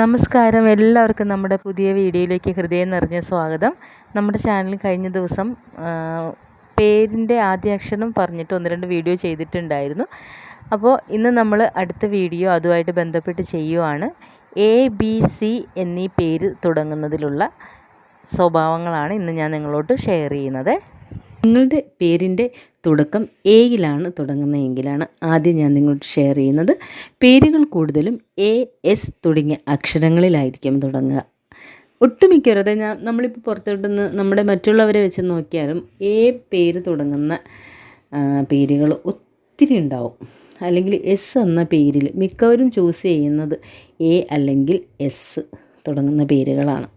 നമസ്കാരം. എല്ലാവർക്കും നമ്മുടെ പുതിയ വീഡിയോയിലേക്ക് ഹൃദയം നിറഞ്ഞ സ്വാഗതം. നമ്മുടെ ചാനൽ കഴിഞ്ഞ ദിവസം പേരിന്റെ ആദ്യ അക്ഷരം പറഞ്ഞിട്ട് ഒന്ന് രണ്ട് വീഡിയോ ചെയ്തിട്ടുണ്ടായിരുന്നു. അപ്പോൾ ഇന്ന് നമ്മൾ അടുത്ത വീഡിയോ അതുമായിട്ട് ബന്ധപ്പെട്ട് ചെയ്യുവാണ്. എ ബി സി എന്നീ പേര് തുടങ്ങുന്നതിലുള്ള സ്വഭാവങ്ങളാണ് ഇന്ന് ഞാൻ നിങ്ങളോട് ഷെയർ ചെയ്യുന്നത്. നിങ്ങളുടെ പേരിന്റെ തുടക്കം എയിലാണ് തുടങ്ങുന്നതെങ്കിലാണ് ആദ്യം ഞാൻ നിങ്ങളോട് ഷെയർ ചെയ്യുന്നത്. പേരുകൾ കൂടുതലും എ എസ് തുടങ്ങിയ അക്ഷരങ്ങളിലായിരിക്കും തുടങ്ങുക. ഒട്ടുമിക്കവരും അതായത് ഞാൻ നമ്മളിപ്പോൾ പുറത്തോട്ടുനിന്ന് നമ്മുടെ മറ്റുള്ളവരെ വെച്ച് നോക്കിയാലും എ പേര് തുടങ്ങുന്ന പേരുകൾ ഒത്തിരി ഉണ്ടാവും. അല്ലെങ്കിൽ എസ് എന്ന പേരിൽ മിക്കവരും ചൂസ് ചെയ്യുന്നത് എ അല്ലെങ്കിൽ എസ് തുടങ്ങുന്ന പേരുകളാണ്.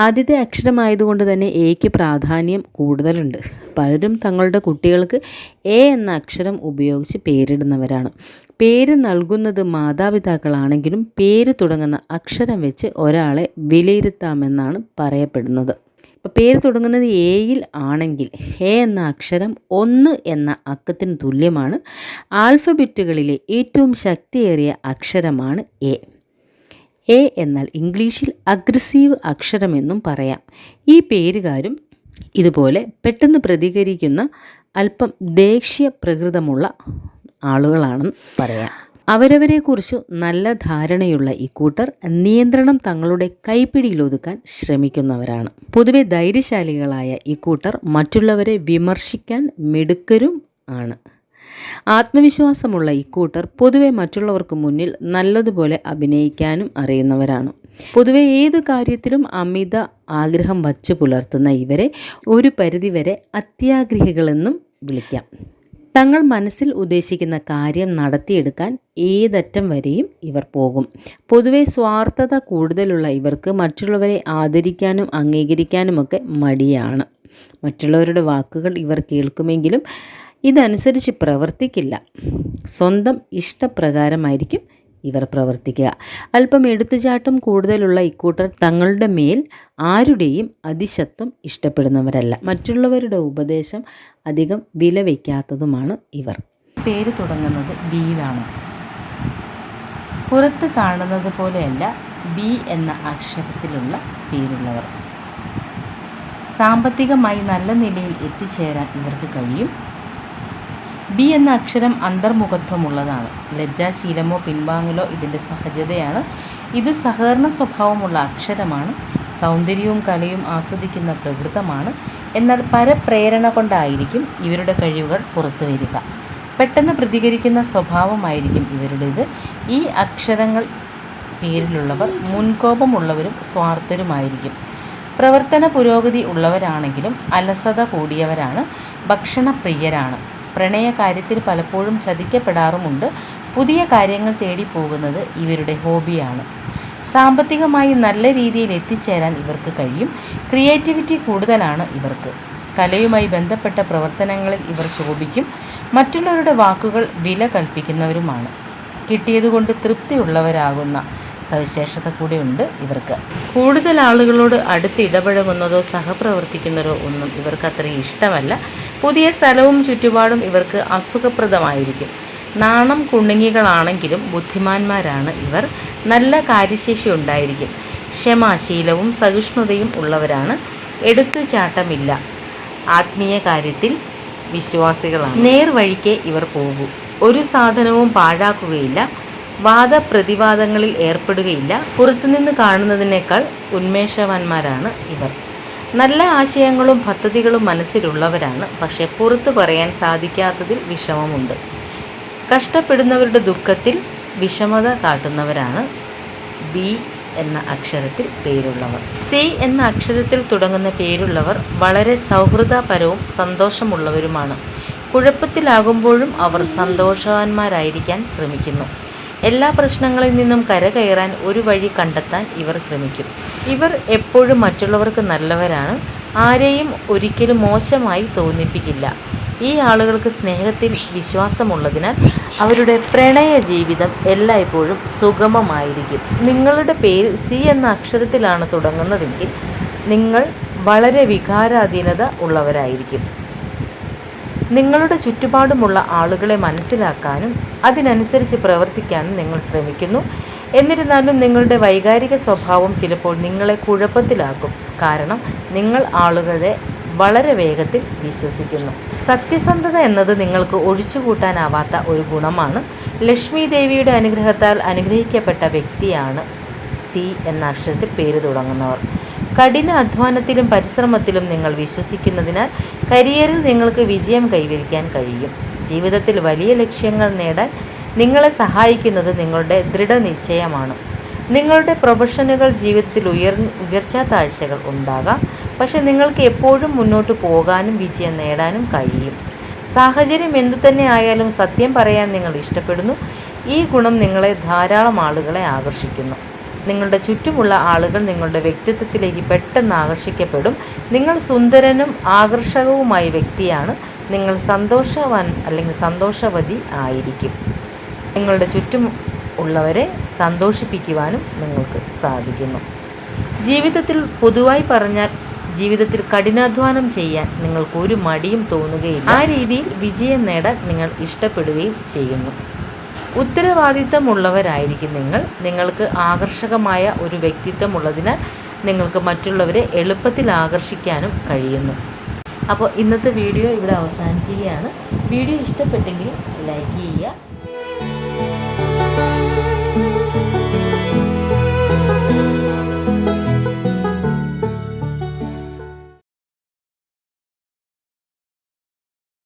ആദ്യത്തെ അക്ഷരമായതുകൊണ്ട് തന്നെ എയ്ക്ക് പ്രാധാന്യം കൂടുതലുണ്ട്. പലരും തങ്ങളുടെ കുട്ടികൾക്ക് എ എന്ന അക്ഷരം ഉപയോഗിച്ച് പേരിടുന്നവരാണ്. പേര് നൽകുന്നത് മാതാപിതാക്കളാണെങ്കിലും പേര് തുടങ്ങുന്ന അക്ഷരം വെച്ച് ഒരാളെ വിലയിരുത്താമെന്നാണ് പറയപ്പെടുന്നത്. ഇപ്പോൾ പേര് തുടങ്ങുന്നത് എയിൽ ആണെങ്കിൽ എ എന്ന അക്ഷരം ഒന്ന് എന്ന അക്കത്തിന് തുല്യമാണ്. ആൽഫബറ്റുകളിലെ ഏറ്റവും ശക്തിയേറിയ അക്ഷരമാണ് എ. എ എന്നാൽ ഇംഗ്ലീഷിൽ അഗ്രസീവ് അക്ഷരമെന്നും പറയാം. ഈ പേരുകാരും ഇതുപോലെ പെട്ടെന്ന് പ്രതികരിക്കുന്ന അല്പം ദേഷ്യ പ്രകൃതമുള്ള ആളുകളാണെന്ന് പറയാം. അവരവരെക്കുറിച്ച് നല്ല ധാരണയുള്ള ഇക്കൂട്ടർ നിയന്ത്രണം തങ്ങളുടെ കൈപ്പിടിയിലൊതുക്കാൻ ശ്രമിക്കുന്നവരാണ്. പൊതുവെ ധൈര്യശാലികളായ ഇക്കൂട്ടർ മറ്റുള്ളവരെ വിമർശിക്കാൻ മിടുക്കരും ആണ്. ആത്മവിശ്വാസമുള്ള ഇക്കൂട്ടർ പൊതുവെ മറ്റുള്ളവർക്ക് മുന്നിൽ നല്ലതുപോലെ അഭിനയിക്കാനും അറിയുന്നവരാണ്. പൊതുവെ ഏത് കാര്യത്തിലും അമിത ആഗ്രഹം വച്ചു പുലർത്തുന്ന ഇവരെ ഒരു പരിധിവരെ അത്യാഗ്രഹികളെന്നും വിളിക്കാം. തങ്ങൾ മനസ്സിൽ ഉദ്ദേശിക്കുന്ന കാര്യം നടത്തിയെടുക്കാൻ ഏതറ്റം വരെയും ഇവർ പോകും. പൊതുവെ സ്വാർത്ഥത കൂടുതലുള്ള ഇവർക്ക് മറ്റുള്ളവരെ ആദരിക്കാനും അംഗീകരിക്കാനുമൊക്കെ മടിയാണ്. മറ്റുള്ളവരുടെ വാക്കുകൾ ഇവർ കേൾക്കുമെങ്കിലും ഇതനുസരിച്ച് പ്രവർത്തിക്കില്ല. സ്വന്തം ഇഷ്ടപ്രകാരമായിരിക്കും ഇവർ പ്രവർത്തിക്കുക. അല്പം എടുത്തുചാട്ടം കൂടുതലുള്ള ഇക്കൂട്ടർ തങ്ങളുടെ മേൽ ആരുടെയും അതിശത്വം ഇഷ്ടപ്പെടുന്നവരല്ല. മറ്റുള്ളവരുടെ ഉപദേശം അധികം വില വയ്ക്കാത്തതുമാണ് ഇവർ. പേര് തുടങ്ങുന്നത് ബിയിലാണ്. പുറത്ത് കാണുന്നത് പോലെയല്ല ബി എന്ന അക്ഷരത്തിലുള്ള പേരുള്ളവർ. സാമ്പത്തികമായി നല്ല നിലയിൽ എത്തിച്ചേരാൻ ഇവർക്ക് കഴിയും. ബി എന്ന അക്ഷരം അന്തർമുഖത്വമുള്ളതാണ്. ലജ്ജാശീലമോ പിൻവാങ്ങലോ ഇതിന്റെ സഹജതയാണ് ഇത് സഹകരണ സ്വഭാവമുള്ള അക്ഷരമാണ്. സൗന്ദര്യവും കലയും ആസ്വദിക്കുന്ന പ്രകൃതമാണ്. എന്നാൽ പരപ്രേരണ കൊണ്ടായിരിക്കും ഇവരുടെ കഴിവുകൾ പുറത്തു വരിക. പെട്ടെന്ന് പ്രതികരിക്കുന്ന സ്വഭാവമായിരിക്കും ഇവരുടേത്. ഈ അക്ഷരങ്ങൾ പേരിലുള്ളവർ മുൻകോപമുള്ളവരും സ്വാർത്ഥരുമായിരിക്കും. പ്രവർത്തന പുരോഗതി ഉള്ളവരാണെങ്കിലും അലസത കൂടിയവരാണ്. ഭക്ഷണപ്രിയരാണ്. പ്രണയകാര്യത്തിൽ പലപ്പോഴും ചതിക്കപ്പെടാറുമുണ്ട്. പുതിയ കാര്യങ്ങൾ തേടി പോകുന്നത് ഇവരുടെ ഹോബിയാണ്. സാമ്പത്തികമായി നല്ല രീതിയിൽ എത്തിച്ചേരാൻ ഇവർക്ക് കഴിയും. ക്രിയേറ്റിവിറ്റി കൂടുതലാണ് ഇവർക്ക്. കലയുമായി ബന്ധപ്പെട്ട പ്രവർത്തനങ്ങളിൽ ഇവർ ശോഭിക്കും. മറ്റുള്ളവരുടെ വാക്കുകൾ വില കൽപ്പിക്കുന്നവരുമാണ്. കിട്ടിയതുകൊണ്ട് തൃപ്തിയുള്ളവരാകുന്ന സവിശേഷത കൂടിയുണ്ട് ഇവർക്ക്. കൂടുതൽ ആളുകളോട് അടുത്ത് ഇടപഴകുന്നതോ സഹപ്രവർത്തിക്കുന്നതോ ഒന്നും ഇവർക്ക് അത്ര ഇഷ്ടമല്ല. പുതിയ സ്ഥലവും ചുറ്റുപാടും ഇവർക്ക് അസുഖപ്രദമായിരിക്കും. നാണം കുണ്ണുങ്ങികളാണെങ്കിലും ബുദ്ധിമാന്മാരാണ് ഇവർ. നല്ല കാര്യശേഷി ഉണ്ടായിരിക്കും. ക്ഷമാശീലവും സഹിഷ്ണുതയും ഉള്ളവരാണ്. എടുത്തുചാട്ടമില്ല. ആത്മീയ കാര്യത്തിൽ വിശ്വാസികളാണ്. നേർവഴിക്ക് ഇവർ പോകും. ഒരു സാധനവും പാഴാക്കുകയില്ല. വാദപ്രതിവാദങ്ങളിൽ ഏർപ്പെടുകയില്ല. പുറത്തുനിന്ന് കാണുന്നതിനേക്കാൾ ഉന്മേഷവാന്മാരാണ് ഇവർ. നല്ല ആശയങ്ങളും പദ്ധതികളും മനസ്സിലുള്ളവരാണ്. പക്ഷെ പുറത്തു പറയാൻ സാധിക്കാത്തതിൽ വിഷമമുണ്ട്. കഷ്ടപ്പെടുന്നവരുടെ ദുഃഖത്തിൽ വിഷമത കാട്ടുന്നവരാണ് ബി എന്ന അക്ഷരത്തിൽ പേരുള്ളവർ. സി എന്ന അക്ഷരത്തിൽ തുടങ്ങുന്ന പേരുള്ളവർ വളരെ സൗഹൃദപരവും സന്തോഷമുള്ളവരുമാണ്. കുഴപ്പത്തിലാകുമ്പോഴും അവർ സന്തോഷവാന്മാരായിരിക്കാൻ ശ്രമിക്കുന്നു. എല്ലാ പ്രശ്നങ്ങളിൽ നിന്നും കരകയറാൻ ഒരു വഴി കണ്ടെത്താൻ ഇവർ ശ്രമിക്കും. ഇവർ എപ്പോഴും മറ്റുള്ളവർക്ക് നല്ലവരാണ്. ആരെയും ഒരിക്കലും മോശമായി തോന്നിപ്പിക്കില്ല. ഈ ആളുകൾക്ക് സ്നേഹത്തിൽ വിശ്വാസമുള്ളതിനാൽ അവരുടെ പ്രണയ ജീവിതം എല്ലായ്പ്പോഴും സുഗമമായിരിക്കും. നിങ്ങളുടെ പേര് സി എന്ന അക്ഷരത്തിലാണ് തുടങ്ങുന്നതെങ്കിൽ നിങ്ങൾ വളരെ വികാരാധീനത ഉള്ളവരായിരിക്കും. നിങ്ങളുടെ ചുറ്റുപാടുമുള്ള ആളുകളെ മനസ്സിലാക്കാനും അതിനനുസരിച്ച് പ്രവർത്തിക്കാനും നിങ്ങൾ ശ്രമിക്കുന്നു. എന്നിരുന്നാലും നിങ്ങളുടെ വൈകാരിക സ്വഭാവം ചിലപ്പോൾ നിങ്ങളെ കുഴപ്പത്തിലാക്കും. കാരണം നിങ്ങൾ ആളുകളെ വളരെ വേഗത്തിൽ വിശ്വസിക്കുന്നു. സത്യസന്ധത എന്നത് നിങ്ങൾക്ക് ഒഴിച്ചുകൂട്ടാനാവാത്ത ഒരു ഗുണമാണ്. ലക്ഷ്മി ദേവിയുടെ അനുഗ്രഹത്താൽ അനുഗ്രഹിക്കപ്പെട്ട വ്യക്തിയാണ് സി എന്ന അക്ഷരത്തിൽ പേര് തുടങ്ങുന്നവർ. കഠിന അധ്വാനത്തിലും പരിശ്രമത്തിലും നിങ്ങൾ വിശ്വസിക്കുന്നതിനാൽ കരിയറിൽ നിങ്ങൾക്ക് വിജയം കൈവരിക്കാൻ കഴിയും. ജീവിതത്തിൽ വലിയ ലക്ഷ്യങ്ങൾ നേടാൻ നിങ്ങളെ സഹായിക്കുന്നത് നിങ്ങളുടെ ദൃഢനിശ്ചയമാണ്. നിങ്ങളുടെ പ്രൊഫഷനുകൾ ജീവിതത്തിൽ ഉയർ ഉയർച്ചാ താഴ്ചകൾ ഉണ്ടാകാം. പക്ഷെ നിങ്ങൾക്ക് എപ്പോഴും മുന്നോട്ട് പോകാനും വിജയം നേടാനും കഴിയും. സാഹചര്യം എന്തു തന്നെ ആയാലും സത്യം പറയാൻ നിങ്ങൾ ഇഷ്ടപ്പെടുന്നു. ഈ ഗുണം നിങ്ങളെ ധാരാളം ആളുകളെ ആകർഷിക്കുന്നു. നിങ്ങളുടെ ചുറ്റുമുള്ള ആളുകൾ നിങ്ങളുടെ വ്യക്തിത്വത്തിലേക്ക് പെട്ടെന്ന് ആകർഷിക്കപ്പെടും. നിങ്ങൾ സുന്ദരനും ആകർഷകവുമായ വ്യക്തിയാണ്. നിങ്ങൾ സന്തോഷവാൻ അല്ലെങ്കിൽ സന്തോഷവതി ആയിരിക്കും. നിങ്ങളുടെ ചുറ്റും ഉള്ളവരെ സന്തോഷിപ്പിക്കുവാനും നിങ്ങൾക്ക് സാധിക്കുന്നു. ജീവിതത്തിൽ പൊതുവായി പറഞ്ഞാൽ ജീവിതത്തിൽ കഠിനാധ്വാനം ചെയ്യാൻ നിങ്ങൾക്ക് ഒരു മടിയും തോന്നുകയില്ല. ആ രീതിയിൽ വിജയം നേടാൻ നിങ്ങൾ ഇഷ്ടപ്പെടുകയും ചെയ്യുന്നു. ഉത്തരവാദിത്തമുള്ളവരായിരിക്കും നിങ്ങൾ. നിങ്ങൾക്ക് ആകർഷകമായ ഒരു വ്യക്തിത്വമുള്ളതിനാൽ നിങ്ങൾക്ക് മറ്റുള്ളവരെ എളുപ്പത്തിൽ ആകർഷിക്കാനും കഴിയുന്നു. അപ്പോൾ ഇന്നത്തെ വീഡിയോ ഇവിടെ അവസാനിക്കുകയാണ്. വീഡിയോ ഇഷ്ടപ്പെട്ടെങ്കിൽ ലൈക്ക് ചെയ്യുക